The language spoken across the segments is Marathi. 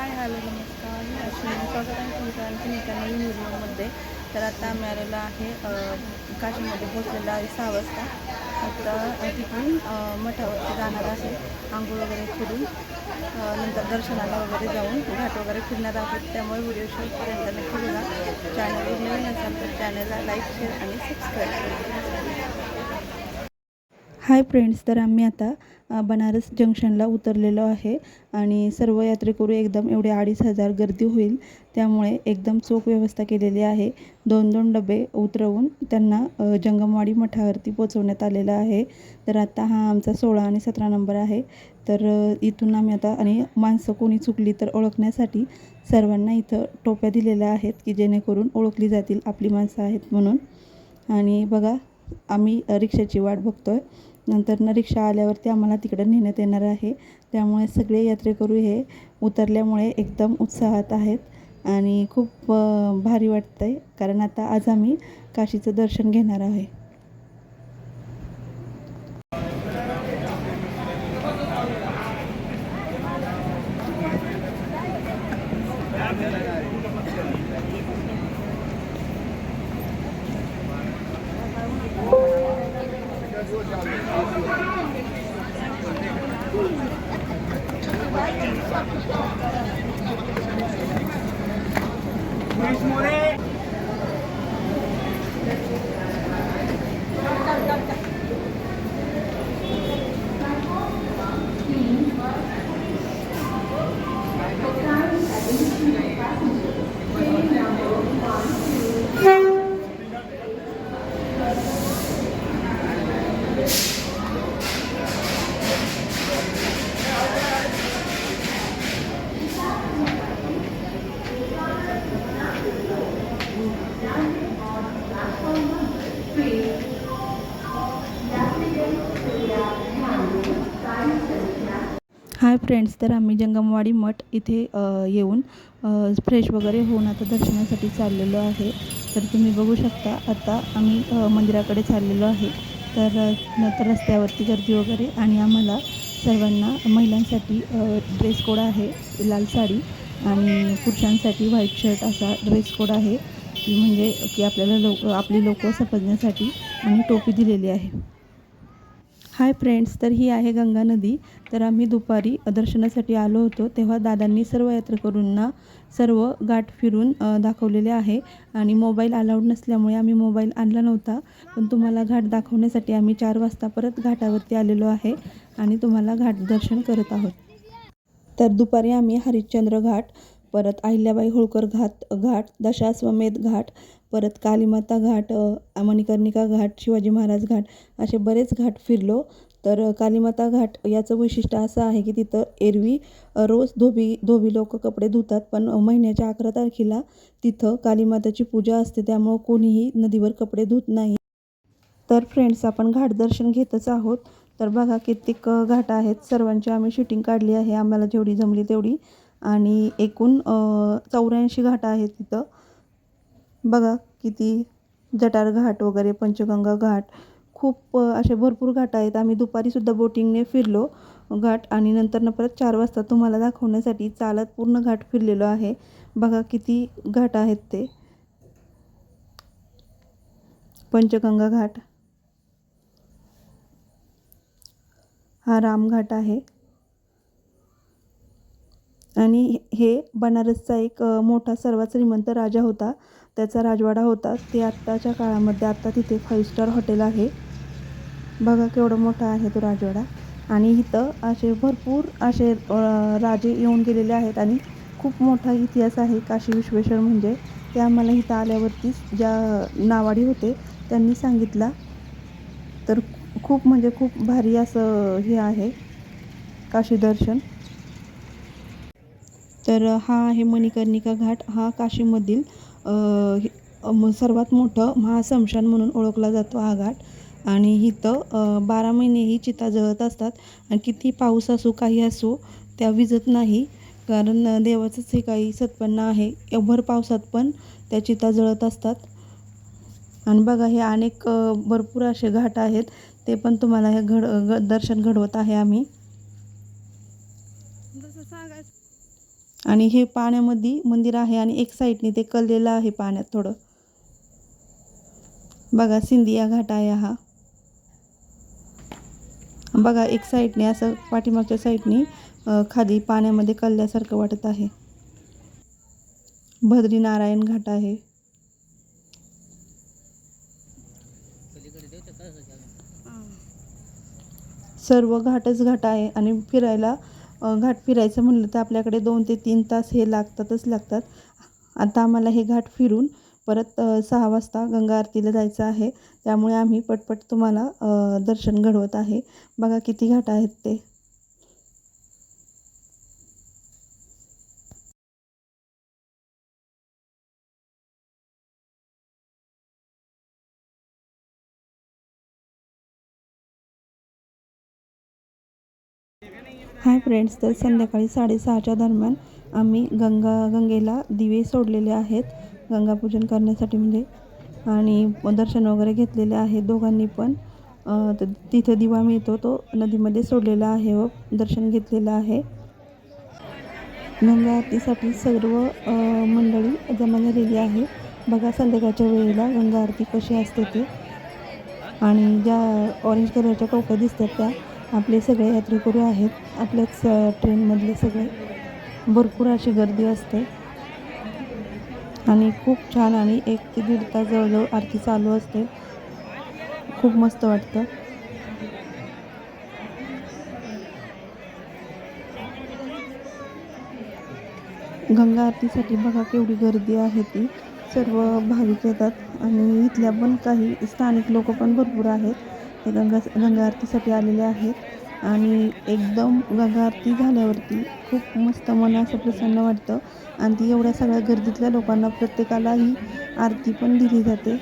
हाय हॅलो नमस्कार. मी अश्विनी. स्वागत आहे तुमचं आणखी एका नवीन तर आता आम्ही आलेलो आहे काशीमध्ये पोचलेला आहे सहा वाजता. आता तिथून मठावरती जाणार आहे आंघोळ वगैरे फिरून नंतर दर्शनाला वगैरे जाऊन घाट वगैरे फिरणार आहोत. त्यामुळे व्हिडिओ शेवटपर्यंत नक्की बघा. चॅनलवर नवीन असाल तर चॅनलला लाईक शेअर आणि सबस्क्राईब करा. हाय फ्रेंड्स तर आम्ही आता बनारस जंक्शनला उतरलेलो आहे आणि सर्व यात्रेकरू एकदम एवढे अडीच हजार गर्दी होईल. त्यामुळे एकदम चोख व्यवस्था केलेली आहे. दोन दोन डबे उतरवून त्यांना जंगमवाडी मठावरती पोचवण्यात आलेलं आहे. तर आता हा आमचा सोळा आणि सतरा नंबर आहे. तर इथून आम्ही आता आणि माणसं कोणी चुकली तर ओळखण्यासाठी सर्वांना इथं टोप्या दिलेल्या आहेत की जेणेकरून ओळखली जातील आपली माणसं आहेत म्हणून. आणि बघा आम्ही रिक्षाची वाट बघतो आहे नंतर न रिक्षा आल्यावरती आम्हाला तिकडं नेण्यात येणार आहे. त्यामुळे सगळे यात्रेकरू हे उतरल्यामुळे एकदम उत्साहात आहेत आणि खूप भारी वाटतं आहे कारण आता आज आम्ही काशीचं दर्शन घेणार आहे. हाय फ्रेंड्स तर आम्ही जंगमवाडी मठ इथे येऊन फ्रेश वगैरे होऊन आता दर्शनासाठी चाललेलो आहे. तर तुम्ही बघू शकता आता आम्ही मंदिराकडे चाललेलो आहे. तर नंतर रस्त्यावरती गर्दी वगैरे आणि आम्हाला सर्वांना महिलांसाठी ड्रेस कोड आहे लाल साडी आणि पुरुषांसाठी व्हाईट शर्ट असा ड्रेस कोड आहे. की म्हणजे की आपल्याला लोक आपली लोकं समजण्यासाठी आणि टोपी दिलेली आहे. हाय फ्रेंड्स तर ही आहे गंगा नदी. तर आम्ही दुपारी दर्शनासाठी आलो होतो. तेव्हा दादांनी सर्व यात्रेकरूंना सर्व घाट फिरून दाखवलेले आहे. आणि मोबाईल अलाउड नसल्यामुळे आम्ही मोबाईल आणला नव्हता. पण तुम्हाला घाट दाखवण्यासाठी आम्ही चार वाजता परत घाटावरती आलेलो आहे आणि तुम्हाला घाट दर्शन करत आहोत. तर दुपारी आम्ही हरिश्चंद्र घाट परत अहिल्याबाई होळकर घाट घाट दशाश्वमेध घाट परत कालीमाता घाट मणिकर्णिका घाट शिवाजी महाराज घाट असे बरेच घाट फिरलो. तर कालीमाता घाट याचं वैशिष्ट्य असं आहे की तिथं एरवी रोज धोबी धोबी लोक कपडे धुतात पण महिन्याच्या अकरा तारखेला तिथं कालीमाताची पूजा असते त्यामुळं कोणीही नदीवर कपडे धुत नाही. तर फ्रेंड्स आपण घाट दर्शन घेतच आहोत. तर बघा कित्येक घाट आहेत. सर्वांची आम्ही शूटिंग काढली आहे. आम्हाला जेवढी जमली तेवढी आणि एकूण चौऱ्याऐंशी घाट आहेत तिथं. बघा किती जटार घाट वगैरे पंचगंगा घाट. खूप असे भरपूर घाट आहेत. आम्ही दुपारीसुद्धा बोटिंगने फिरलो घाट आणि नंतर परत चार वाजता तुम्हाला दाखवण्यासाठी चालत पूर्ण घाट फिरलेलो आहे. बघा किती घाट आहेत ते. पंचगंगा घाट. हा रामघाट आहे. आणि हे बनारसचा एक मोठा सर्वात श्रीमंत राजा होता. त्याचा राजवाडा होता. ते आत्ताच्या काळामध्ये आत्ता तिथे फाईव्ह स्टार हॉटेल आहे. बघा केवढा मोठा आहे तो राजवाडा. आणि इथं असे भरपूर असे राजे येऊन गेलेले आहेत आणि खूप मोठा इतिहास आहे काशी विश्वेश्वर म्हणजे. ते आम्हाला इथं आल्यावरतीच ज्या नावाडी होते त्यांनी सांगितला. तर खूप म्हणजे खूप भारी असं हे आहे काशी दर्शन. तर हा आहे मणिकर्णिका घाट. हा काशीमधील सर्वात मोठं महासमशान म्हणून ओळखला जातो हा घाट. आणि इथं बारा बारा महिनेही चिता जळत असतात. आणि किती पाऊस असो काही असो त्या विजत नाही. कारण देवाचंच हे काही सत्पन्न आहे. एवढं पावसात पण त्या चिता जळत असतात. आणि बघा हे अनेक भरपूर असे घाट आहेत. ते पण तुम्हाला हे घड दर्शन घडवत आहे आम्ही. आणि हे पाण्यामध्ये मंदिर आहे आणि एक साईडने ते कललेलं आहे पाण्यात थोडं. बघा सिंधिया घाट आहे हा. बघा एक साईडने असं पाठीमागच्या साईडने खाली पाण्यामध्ये कलल्यासारखं वाटत आहे. बद्रीनारायण घाट आहे. सर्व घाटच घाट आहे आणि फिरायला घाट फिरायचं म्हणलं तर आपल्याकडे दोन ते तीन तास हे लागतातच लागतात. आता आम्हाला हे घाट फिरून परत सहा वाजता गंगा आरतीला जायचं आहे. त्यामुळे आम्ही पटपट तुम्हाला दर्शन घडवत आहे. बघा किती घाट आहेत ते. हाय फ्रेंड्स तर संध्याकाळी साडेसहाच्या दरम्यान आम्ही गंगा गंगेला दिवे सोडलेले आहेत. गंगापूजन करण्यासाठी म्हणजे आणि दर्शन वगैरे घेतलेले आहे दोघांनी पण. अ, तिथं दिवा मिळतो तो नदीमध्ये सोडलेला आहे व दर्शन घेतलेलं आहे. गंगा आरतीसाठी सर्व मंडळी जमा झालेली आहे. बघा संध्याकाळच्या वेळेला गंगा आरती कशी असते ती. आणि ज्या ऑरेंज कलरच्या टोप्या दिसतात त्या आपले सगळे यात्रेकरू आहेत. आपल्याच ट्रेनमधले सगळे भरपूर अशी गर्दी असते. आणि खूप छान आणि एक ते दीड तास जवळजवळ आरती चालू असते. खूप मस्त वाटतं. गंगा आरतीसाठी बघा केवढी गर्दी आहे ती. सर्व भाविक येतात. आणि इथल्या पण काही स्थानिक लोक पण भरपूर आहेत. गंगा गंगा आरतीसाठी आलेले आहेत. आणि एकदम गंगा आरती झाल्यावरती खूप मस्त मन असं प्रसन्न वाटतं. आणि ती एवढ्या सगळ्या गर्दीतल्या लोकांना प्रत्येकालाही आरती पण दिली जाते.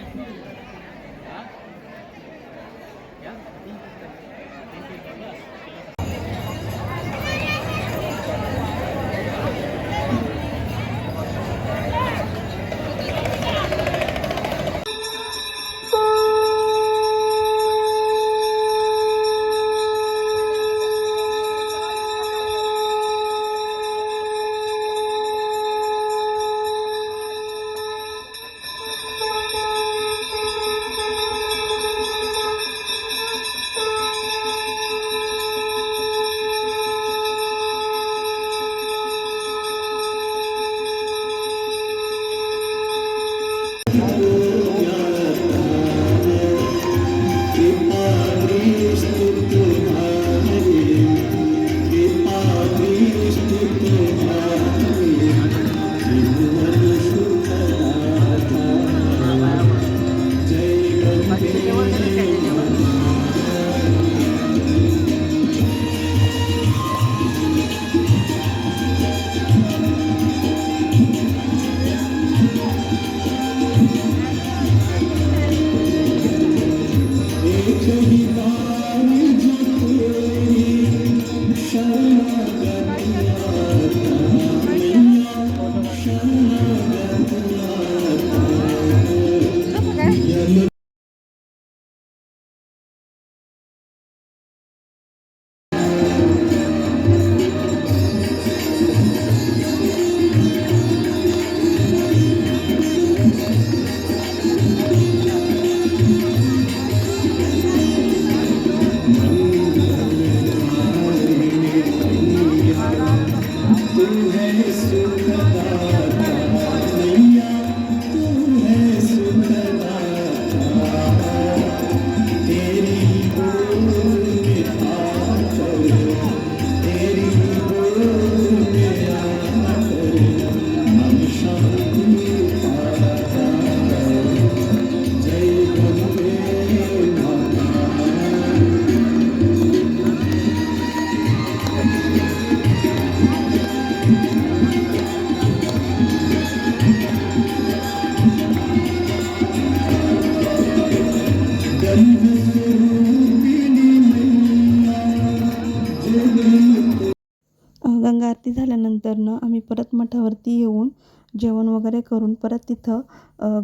परत मठावरती येऊन जेवण वगैरे करून परत तिथं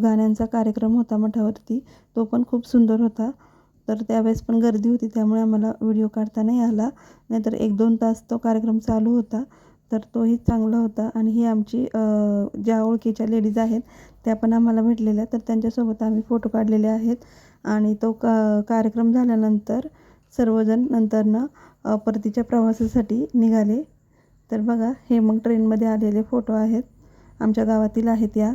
गाण्यांचा कार्यक्रम होता मठावरती. तो पण खूप सुंदर होता. तर त्यावेळेस पण गर्दी होती त्यामुळे आम्हाला व्हिडिओ काढता नाही आला. नाहीतर एक दोन तास तो कार्यक्रम चालू होता. तर तोही चांगला होता. आणि ही आमची ज्या ओळखीच्या लेडीज आहेत त्या पण आम्हाला भेटलेल्या. तर त्यांच्यासोबत आम्ही फोटो काढलेले आहेत. आणि तो का कार्यक्रम झाल्यानंतर सर्वजण नंतरनं परतीच्या प्रवासासाठी निघाले. तर बघा हे मग ट्रेनमध्ये आलेले फोटो आहेत. आमच्या गावातील आहेत या.